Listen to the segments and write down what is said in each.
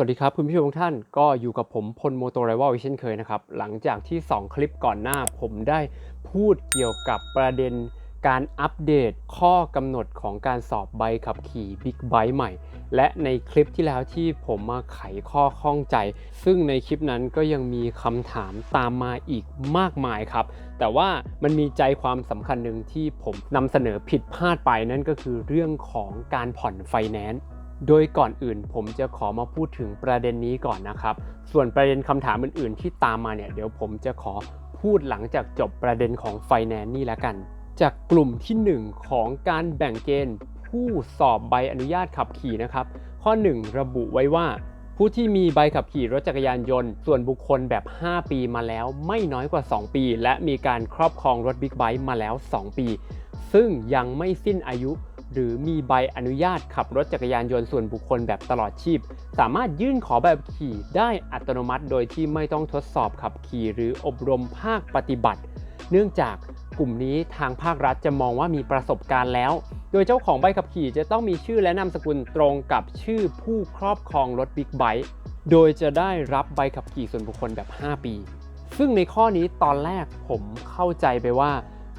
สวัสดีครับ คุณผู้ชมทุกท่านก็อยู่กับผมพลโมโตไรวลเช่นเคยนะครับ หลังจากที่ 2 คลิปก่อนหน้าผมได้พูดเกี่ยวกับประเด็นการอัปเดตข้อกำหนดของการสอบใบขับขี่บิ๊กไบค์ใหม่ และในคลิปที่แล้วที่ผมมาไขข้อข้องใจ ซึ่งในคลิปนั้นก็ยังมีคำถามตามมาอีกมากมายครับ แต่ว่ามันมีใจความสำคัญหนึ่งที่ผมนำเสนอผิดพลาดไปนั่นก็คือเรื่องของการผ่อนไฟแนนซ์ โดยก่อนอื่นผมจะขอมาพูดถึงประเด็นนี้ก่อนนะครับ ส่วนประเด็นคำถามอื่นๆ ที่ตามมาเนี่ยเดี๋ยวผมจะขอพูดหลังจากจบประเด็นของไฟแนนซ์นี่แล้วกัน จากกลุ่มที่ 1 ของการแบ่งเกณฑ์ ผู้สอบใบอนุญาตขับขี่นะครับ ข้อ 1 ระบุไว้ว่า ผู้ที่มีใบขับขี่รถจักรยานยนต์ ส่วนบุคคลแบบ 5 ปีมาแล้วไม่น้อยกว่า 2 ปี และมีการครอบครองรถบิ๊กไบค์มาแล้ว 2 ปี ซึ่งยังไม่สิ้นอายุ หรือมีใบอนุญาตขับรถจักรยานยนต์ส่วนบุคคลแบบตลอดชีพ สามารถยื่นขอใบขับขี่ได้อัตโนมัติ โดยที่ไม่ต้องทดสอบขับขี่หรืออบรมภาคปฏิบัติ เนื่องจากกลุ่มนี้ทางภาครัฐจะมองว่ามีประสบการณ์แล้ว โดยเจ้าของใบขับขี่จะต้องมีชื่อและนามสกุลตรงกับชื่อผู้ครอบครองรถบิ๊กไบค์โดยจะได้รับใบขับขี่ส่วนบุคคลแบบ 5 ปี ซึ่งในข้อนี้ตอนแรกผมเข้าใจไปว่า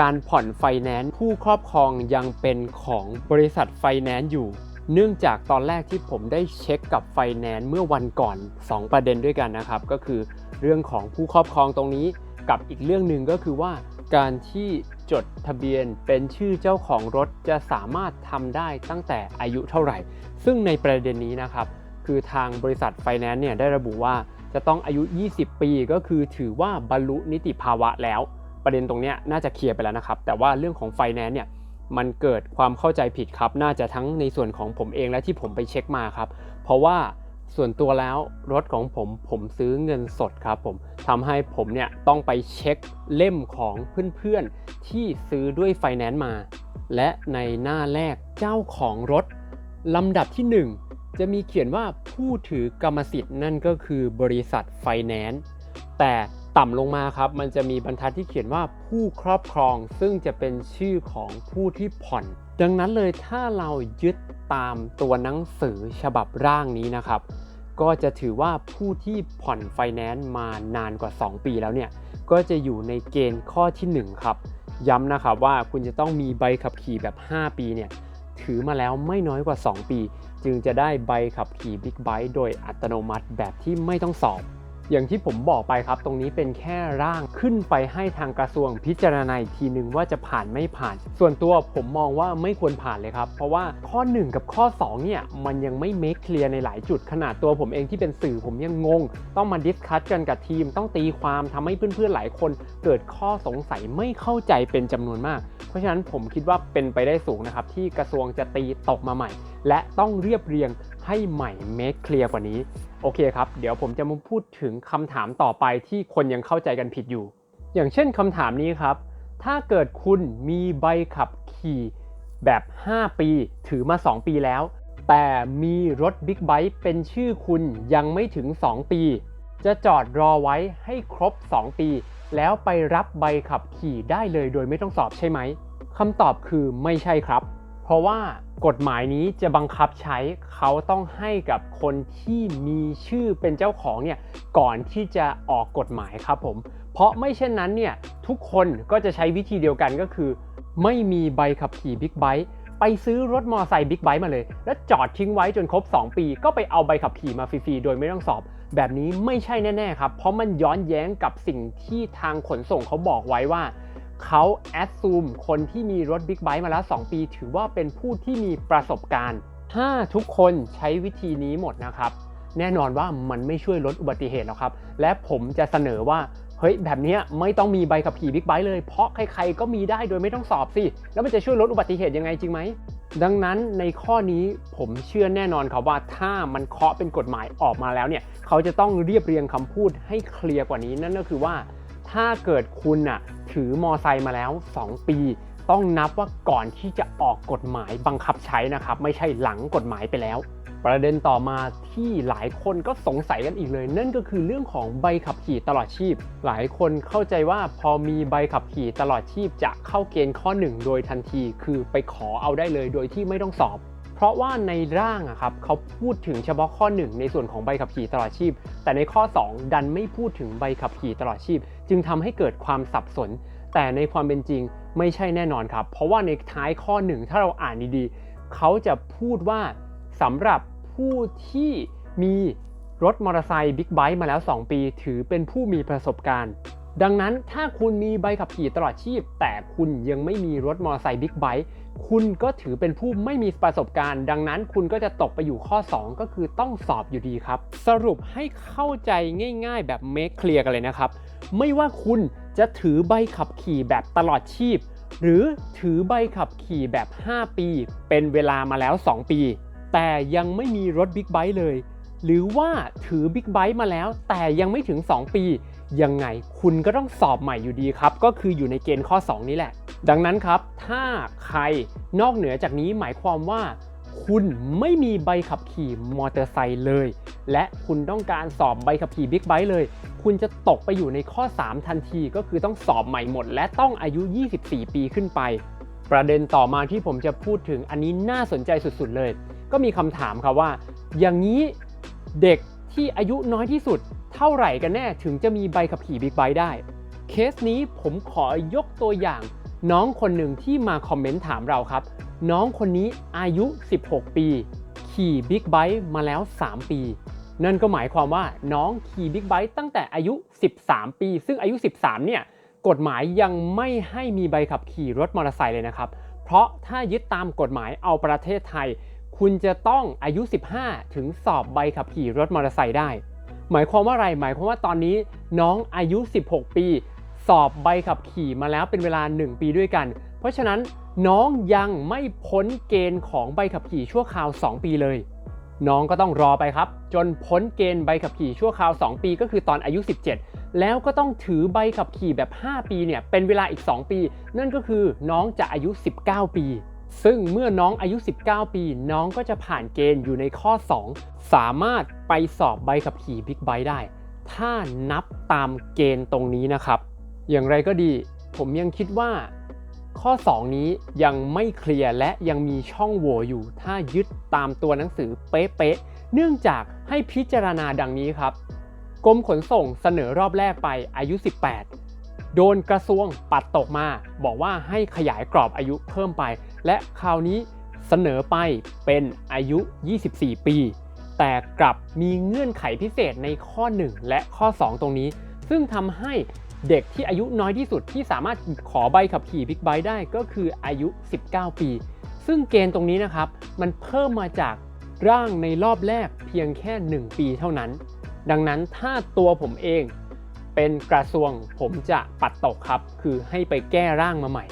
การผ่อนไฟแนนซ์ผู้ครอบครองยังเป็นของบริษัทไฟแนนซ์อยู่ เนื่องจากตอนแรกที่ผมได้เช็คกับไฟแนนซ์เมื่อวันก่อน 2 ประเด็นด้วยกันนะครับ ก็คือเรื่องของผู้ครอบครองตรงนี้ กับอีกเรื่องหนึ่งก็คือว่า การที่จดทะเบียนเป็นชื่อเจ้าของรถจะสามารถทำได้ตั้งแต่อายุเท่าไหร่ ซึ่งในประเด็นนี้นะครับ คือทางบริษัทไฟแนนซ์เนี่ยได้ระบุว่าจะต้องอายุ 20 ปีก็คือถือว่าบรรลุนิติภาวะแล้ว ประเด็นตรงนี้น่าจะเคลียร์ไปแล้วนะครับ แต่ว่าเรื่องของไฟแนนซ์เนี่ยมันเกิดความเข้าใจผิดครับ น่าจะทั้งในส่วนของผมเองและที่ผมไปเช็คมาครับ เพราะว่าส่วนตัวแล้วรถของผมผมซื้อเงินสดครับผมทำให้ผมเนี่ยต้องไปเช็คเล่มของเพื่อนๆ ที่ซื้อด้วยไฟแนนซ์มา และในหน้าแรกเจ้าของรถลำดับที่ 1 จะมีเขียนว่าผู้ถือกรรมสิทธิ์นั่นก็คือบริษัทไฟแนนซ์แต่ ต่ำลงมาครับ มันจะมีบรรทัดที่เขียนว่าผู้ครอบครอง ซึ่งจะเป็นชื่อของผู้ที่ผ่อน ดังนั้นเลยถ้าเรายึดตามตัวหนังสือฉบับร่างนี้นะครับ ก็จะถือว่าผู้ที่ผ่อนไฟแนนซ์มานานกว่า 2 ปีแล้วเนี่ย ก็จะอยู่ในเกณฑ์ข้อที่ 1 ครับ ย้ำนะครับว่าคุณจะต้องมีใบขับขี่แบบ 5 ปีเนี่ยถือมาแล้วไม่น้อยกว่า 2 ปี จึงจะได้ใบขับขี่บิ๊กไบค์โดยอัตโนมัติแบบที่ไม่ต้องสอบ อย่างที่ผมบอกไปครับ ตรงนี้เป็นแค่ร่างขึ้นไปให้ทางกระทรวงพิจารณาอีกทีหนึ่งว่าจะผ่านไม่ผ่าน ส่วนตัวผมมองว่าไม่ควรผ่านเลยครับ เพราะว่าข้อ 1 กับข้อ 2 เนี่ย มันยังไม่เมคเคลียร์ในหลายจุดขนาดตัวผมเองที่เป็นสื่อผมยังงง ต้องมาดิสคัตกันกับทีม ต้องตีความทำให้เพื่อนๆหลายคน เกิดข้อสงสัยไม่เข้าใจเป็นจำนวนมาก เพราะฉะนั้นผมคิดว่าเป็นไปได้สูงนะครับที่กระทรวงจะตีตกมาใหม่ และต้องเรียบเรียงให้ใหม่เมคเคลียร์กว่านี้ โอเคครับ เดี๋ยวผมจะมาพูดถึงคำถามต่อไปที่คนยังเข้าใจกันผิดอยู่ อย่างเช่นคำถามนี้ครับ ถ้าเกิดคุณมีใบขับขี่แบบ 5 ปีถือมา 2 ปีแล้ว แต่มีรถบิ๊กไบค์เป็นชื่อคุณยังไม่ถึง 2 ปี จะจอดรอไว้ให้ครบ 2 ปี แล้วไปรับใบขับขี่ได้เลยโดยไม่ต้องสอบใช่ไหมคำตอบคือไม่ใช่ครับ เพราะว่ากฎหมายนี้จะบังคับใช้เขาต้องให้กับคนที่มีชื่อเป็นเจ้าของเนี่ยก่อนที่จะออกกฎหมายครับผม เพราะไม่เช่นนั้นเนี่ยทุกคนก็จะใช้วิธีเดียวกันก็คือ ไม่มีใบขับขี่บิ๊กไบค์ไปซื้อรถมอเตอร์ไซค์บิ๊กไบค์มาเลย แล้วจอดทิ้งไว้จนครบ 2 ปี ก็ไปเอาใบขับขี่มาฟรีๆโดยไม่ต้องสอบ แบบนี้ไม่ใช่แน่ๆครับ เพราะมันย้อนแย้งกับสิ่งที่ทางขนส่งเขาบอกไว้ว่า เขาแอดซูมคนที่มีรถบิ๊กไบค์มาแล้ว 2 ปี ถือว่าเป็นผู้ที่มีประสบการณ์ ถ้าทุกคนใช้วิธีนี้หมดนะครับ แน่นอนว่ามันไม่ช่วยลดอุบัติเหตุหรอกครับ และผมจะเสนอว่าเฮ้ยแบบนี้ไม่ต้องมีใบขับขี่บิ๊กไบค์เลย เพราะใครๆก็มีได้โดยไม่ต้องสอบสิ แล้วมันจะช่วยลดอุบัติเหตุยังไงจริงไหม ดังนั้นในข้อนี้ผมเชื่อแน่นอนครับว่าถ้ามันเคาะเป็นกฎหมายออกมาแล้วเนี่ย เขาจะต้องเรียบเรียงคำพูดให้เคลียร์กว่านี้นั่นก็คือว่า ถ้าเกิดคุณน่ะถือมอไซค์มาแล้ว 2 ปี ต้องนับว่าก่อนที่จะออกกฎหมายบังคับใช้นะครับ ไม่ใช่หลังกฎหมายไปแล้ว ประเด็นต่อมาที่หลายคนก็สงสัยกันอีกเลย นั่นก็คือเรื่องของใบขับขี่ตลอดชีพ หลายคนเข้าใจว่าพอมีใบขับขี่ตลอดชีพจะเข้าเกณฑ์ข้อ 1 โดยทันที คือไปขอเอาได้เลยโดยที่ไม่ต้องสอบ เพราะว่าในร่างอะครับเขาพูดถึงเฉพาะข้อ 1 ในส่วนของใบขับขี่ตลอดชีพ แต่ในข้อ 2 ดันไม่พูดถึงใบขับขี่ตลอดชีพ จึงทำให้เกิดความสับสน แต่ในความเป็นจริงไม่ใช่แน่นอนครับ เพราะว่าในท้ายข้อ 1 ถ้าเราอ่านดีๆเขาจะพูดว่าสำหรับผู้ที่มีรถมอเตอร์ไซค์บิ๊กไบค์มาแล้ว 2 ปี ถือเป็นผู้มีประสบการณ์ ดังนั้นถ้าคุณมีใบขับขี่ตลอดชีพ แต่คุณยังไม่มีรถมอเตอร์ไซค์บิ๊กไบค์คุณก็ถือเป็นผู้ไม่มีประสบการณ์ ดังนั้นคุณก็จะตกไปอยู่ข้อ 2 ก็คือต้องสอบอยู่ดีครับ สรุปให้เข้าใจง่าย ๆ แบบเมคเคลียร์กันเลยนะครับ ไม่ว่าคุณจะถือใบขับขี่แบบตลอดชีพ หรือถือใบขับขี่แบบ 5 ปี เป็นเวลามาแล้ว 2 ปี แต่ยังไม่มีรถบิ๊กไบค์เลย หรือว่าถือบิ๊กไบค์มาแล้ว แต่ยังไม่ถึง 2 ปี ยังไงคุณก็ต้องสอบใหม่อยู่ดีครับ ก็คืออยู่ในเกณฑ์ข้อ 2 นี้แหละ ดังนั้นครับ ถ้าใครนอกเหนือจากนี้หมายความว่า คุณไม่มีใบขับขี่มอเตอร์ไซค์เลย และคุณต้องการสอบใบขับขี่บิ๊กไบค์เลย คุณจะตกไปอยู่ในข้อ 3 ทันทีก็คือต้องสอบใหม่หมด และต้องอายุ 24 ปีขึ้นไป ประเด็นต่อมาที่ผมจะพูดถึงอันนี้น่าสนใจสุดๆเลย ก็มีคำถามครับว่า อย่างนี้เด็กที่อายุน้อยที่สุด เท่าไหร่กันแน่ถึงจะมีใบขับขี่บิ๊กไบค์ได้ เคสนี้ผมขอยกตัวอย่าง น้องคนหนึ่งที่มาคอมเมนต์ถามเราครับ น้องคนนี้อายุ 16 ปี ขี่บิ๊กไบค์มาแล้ว 3 ปี นั่นก็หมายความว่าน้องขี่บิ๊กไบค์ตั้งแต่อายุ 13 ปี ซึ่งอายุ 13 เนี่ยกฎหมายยังไม่ให้มีใบขับขี่รถมอเตอร์ไซค์เลยนะครับ เพราะถ้ายึดตามกฎหมายเอาประเทศไทย คุณจะต้องอายุ 15 ถึงสอบใบขับขี่รถมอเตอร์ไซค์ได้ หมายความว่าอะไร หมายความว่าตอนนี้น้องอายุ 16 ปี สอบใบขับขี่มาแล้วเป็นเวลา 1 ปีด้วยกัน เพราะฉะนั้นน้องยังไม่พ้นเกณฑ์ของใบขับขี่ชั่วคราว 2 ปีเลย น้องก็ต้องรอไปครับ จนพ้นเกณฑ์ใบขับขี่ชั่วคราว 2 ปี ก็คือตอนอายุ 17 แล้วก็ต้องถือใบขับขี่แบบ 5 ปีเนี่ยเป็นเวลาอีก 2 ปี นั่นก็คือน้องจะอายุ 19 ปี ซึ่งเมื่อน้องอายุ 19 ปี น้องก็จะผ่านเกณฑ์อยู่ในข้อ 2 สามารถไปสอบใบขับขี่บิ๊กไบค์ได้ ถ้านับตามเกณฑ์ตรงนี้นะครับ อย่างไรก็ดี ผมยังคิดว่า ข้อ 2 นี้ยังไม่เคลียร์และยังมีช่องโหว่อยู่ ถ้ายึดตามตัวหนังสือเป๊ะๆ เนื่องจากให้พิจารณาดังนี้ครับ กรมขนส่งเสนอรอบแรกไปอายุ 18 โดนกระทรวงปัดตกมา บอกว่าให้ขยายกรอบอายุเพิ่มไป และคราวนี้เสนอไปเป็นอายุ 24 ปี แต่กลับมีเงื่อนไขพิเศษในข้อ 1 และข้อ 2 ตรงนี้ ซึ่งทำให้เด็กที่อายุน้อยที่สุดที่สามารถขอใบขับขี่บิ๊กไบค์ได้ก็คืออายุ 19 ปี ซึ่งเกณฑ์ตรงนี้นะครับ มันเพิ่มมาจากร่างในรอบแรกเพียงแค่ 1 ปีเท่านั้น ดังนั้นถ้าตัวผมเองเป็นกระทรวงผมจะปัดตกครับ คือให้ไปแก้ร่างมาใหม่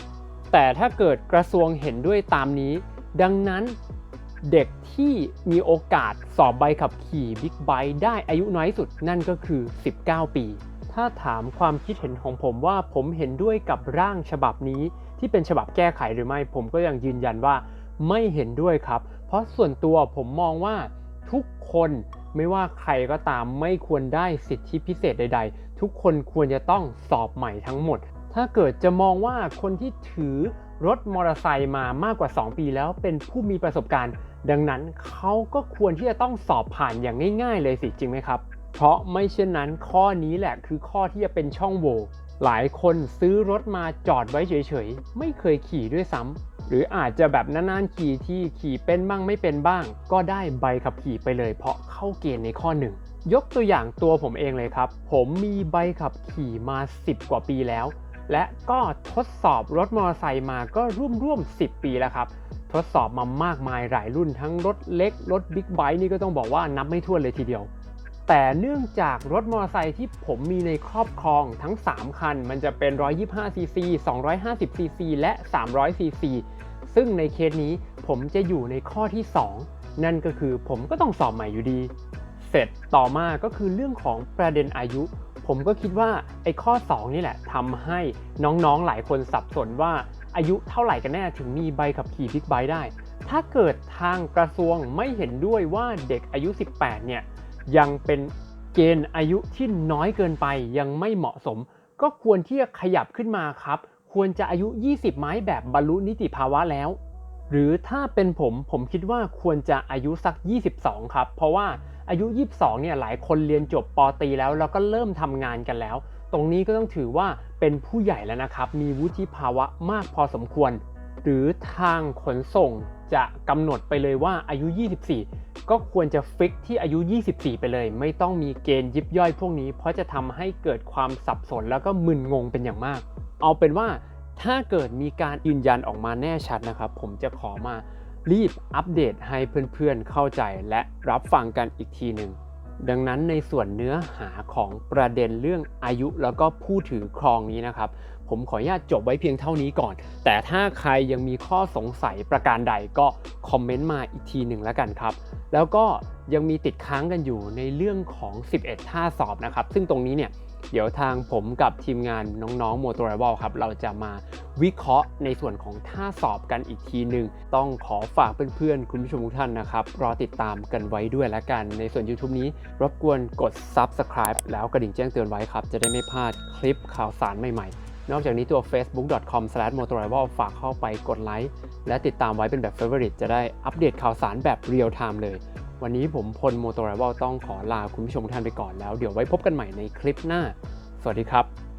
แต่ถ้าเกิดกระทรวงเห็นด้วยตามนี้ ดังนั้นเด็กที่มีโอกาสสอบใบขับขี่บิ๊กไบค์ได้อายุน้อยสุดนั่นก็คือ 19 ปี ถ้าถามความคิดเห็นของผมว่าผมเห็นด้วยกับร่างฉบับนี้ ที่เป็นฉบับแก้ไขหรือไม่ ผมก็ยังยืนยันว่าไม่เห็นด้วยครับ เพราะส่วนตัวผมมองว่าทุกคนไม่ว่าใครก็ตามไม่ควรได้สิทธิพิเศษใด ๆ ทุกคนควรจะต้องสอบใหม่ทั้งหมด ถ้าเกิดจะมองว่าคนที่ถือรถมอเตอร์ไซค์มามากกว่า 2 ปีแล้วเป็นผู้มีประสบการณ์ ดังนั้นเขาก็ควรที่จะต้องสอบผ่านอย่างง่าย ๆ เลยสิจริงไหมครับ เพราะไม่เช่นนั้นข้อนี้แหละคือข้อที่จะเป็นช่องโหว่หลายคนซื้อรถมาจอดไว้เฉยๆ ไม่เคยขี่ด้วยซ้ำหรืออาจจะแบบนานๆขี่ที่ขี่เป็นบ้างไม่เป็นบ้าง ก็ได้ใบขับขี่ไปเลย เพราะเข้าเกณฑ์ในข้อหนึ่งยกตัวอย่างตัวผมเองเลยครับ ผมมีใบขับขี่มา 10 กว่าปีแล้ว และก็ทดสอบรถมอเตอร์ไซค์มาก็ร่วมๆ10 ปีแล้วครับ ทดสอบมามากมายหลายรุ่นทั้งรถเล็ก รถบิ๊กไบค์นี่ก็ต้องบอกว่านับไม่ถ้วนเลยทีเดียว แต่เนื่องจากรถมอเตอร์ไซค์ที่ผมมีในครอบครองทั้ง 3 คัน มันจะเป็น 125cc 250cc และ 300cc ซึ่งในเคสนี้ผมจะอยู่ในข้อที่ 2 นั่นก็คือผมก็ต้องสอบใหม่อยู่ดี เสร็จต่อมาก็คือเรื่องของประเด็นอายุ ผมก็คิดว่าไอ้ข้อ 2 นี่แหละทำให้น้องๆหลายคนสับสนว่าอายุเท่าไหร่กันแน่ถึงมีใบขับขี่บิ๊กไบค์ได้ ถ้าเกิดทางกระทรวงไม่เห็นด้วยว่าเด็กอายุ 18 เนี่ยยังเป็นเกณฑ์อายุที่น้อยเกินไปยังไม่เหมาะสม ก็ควรที่จะขยับขึ้นมาครับ ควรจะอายุ 20 ไม้แบบบรรลุนิติภาวะแล้ว หรือถ้าเป็นผมผมคิดว่าควรจะอายุสัก 22 ครับ เพราะว่า อายุ 22 เนี่ยหลายคนเรียนจบปอตีแล้วแล้วก็เริ่มทำงานกันแล้ว ตรงนี้ก็ต้องถือว่าเป็นผู้ใหญ่แล้วนะครับ มีวุฒิภาวะมากพอสมควร หรือทางขนส่งจะกำหนดไปเลยว่าอายุ 24 ก็ควรจะฟิกที่อายุ 24 ไปเลย ไม่ต้องมีเกณฑ์ยิบย่อยพวกนี้ เพราะจะทำให้เกิดความสับสนแล้วก็มึนงงเป็นอย่างมาก เอาเป็นว่าถ้าเกิดมีการยืนยันออกมาแน่ชัดนะครับ ผมจะขอมา รีบอัปเดตให้เพื่อนๆเข้าใจและรับฟังกันอีกทีหนึ่ง ดังนั้นในส่วนเนื้อหาของประเด็นเรื่องอายุแล้วก็ผู้ถือครองนี้นะครับ ผมขออนุญาตจบไว้เพียงเท่านี้ก่อน แต่ถ้าใครยังมีข้อสงสัยประการใดก็คอมเมนต์มาอีกทีหนึ่งแล้วกันครับ แล้วก็ยังมีติดค้างกันอยู่ในเรื่องของ 11 ท่าสอบนะครับ ซึ่งตรงนี้เนี่ย เดี๋ยวทางผมกับทีมงานน้องๆ m o t o r i v a l ครับเราจะมาวิเคราะห์ในส่วนของท่าสอบกันอีกทีหนึ่งต้องขอฝากเพื่อนๆ คุณผู้ชมทุกท่านนะครับรอติดตามกันไว้ด้วยละกัน ในส่วน YouTube นี้รบกวนกด Subscribe แล้วกระดิ่งแจ้งเตือนไว้ครับ จะได้ไม่พลาดคลิปข่าวสารใหม่ๆนอกจากนี้ตัว facebook.com/motorival ฝากเข้าไปกดไลค์และติดตามไว้เป็นแบบ Favorite จะได้อัปเดตข่าวสารแบบเรียลไทม์เลย วันนี้ผมพลโมโตรเวลต้องขอลาคุณผู้ชมทุกท่านไปก่อนแล้ว เดี๋ยวไว้พบกันใหม่ในคลิปหน้า สวัสดีครับ